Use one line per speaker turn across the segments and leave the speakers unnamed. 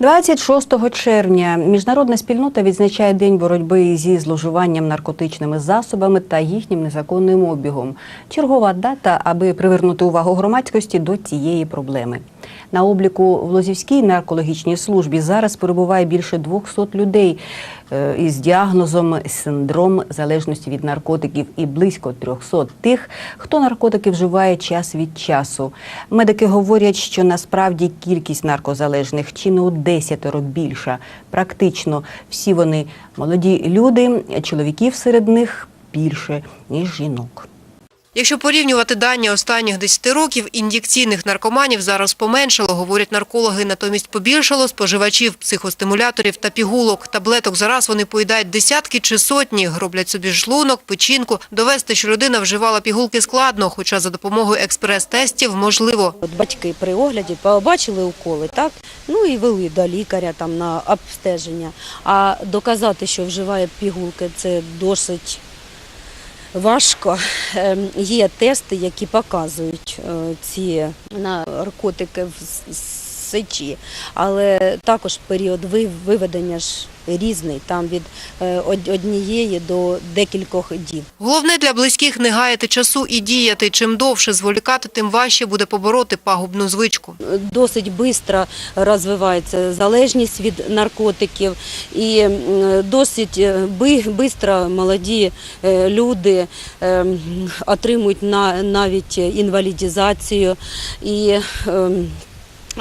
26 червня міжнародна спільнота відзначає День боротьби зі зловживанням наркотичними засобами та їхнім незаконним обігом. Чергова дата, аби привернути увагу громадськості до цієї проблеми. На обліку в Лозівській наркологічній службі зараз перебуває більше 200 людей е, із діагнозом синдром залежності від наркотиків і близько 300 тих, хто наркотики вживає час від часу. Медики говорять, що насправді кількість наркозалежних чи не у десятеро більша. Практично всі вони молоді люди, чоловіків серед них більше ніж жінок.
Якщо порівнювати дані останніх 10 років, ін'єкційних наркоманів зараз поменшало, говорять наркологи. Натомість побільшало споживачів психостимуляторів та пігулок. Таблеток зараз вони поїдають десятки чи сотні, гроблять собі шлунок, печінку. Довести, що людина вживала пігулки складно, хоча за допомогою експрес-тестів можливо.
От батьки при огляді побачили уколи, так ну і вели до лікаря там на обстеження. А доказати, що вживає пігулки, це досить важко. Ем, Є тести, які показують е, ці наркотики в сечі, але також період виведення ж різний, там від е, однієї до декількох діб.
Головне для близьких не гаяти часу і діяти. Чим довше зволікати, тим важче буде побороти пагубну звичку.
досить швидко розвивається залежність від наркотиків, і досить швидко молоді е, люди е, отримують на- навіть інвалідізацію і ем,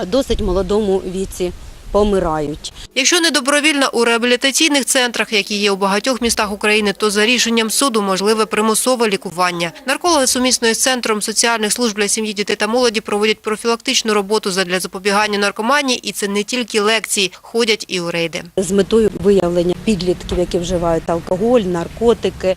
досить молодому віці помирають.
Якщо не добровільно у реабілітаційних центрах, які є у багатьох містах України, то за рішенням суду можливе примусове лікування. Наркологи сумісно із центром соціальних служб для сім'ї, дітей та молоді проводять профілактичну роботу задля запобігання наркоманії, і це не тільки лекції, ходять і у рейди.
З метою виявлення підлітків, які вживають алкоголь, наркотики.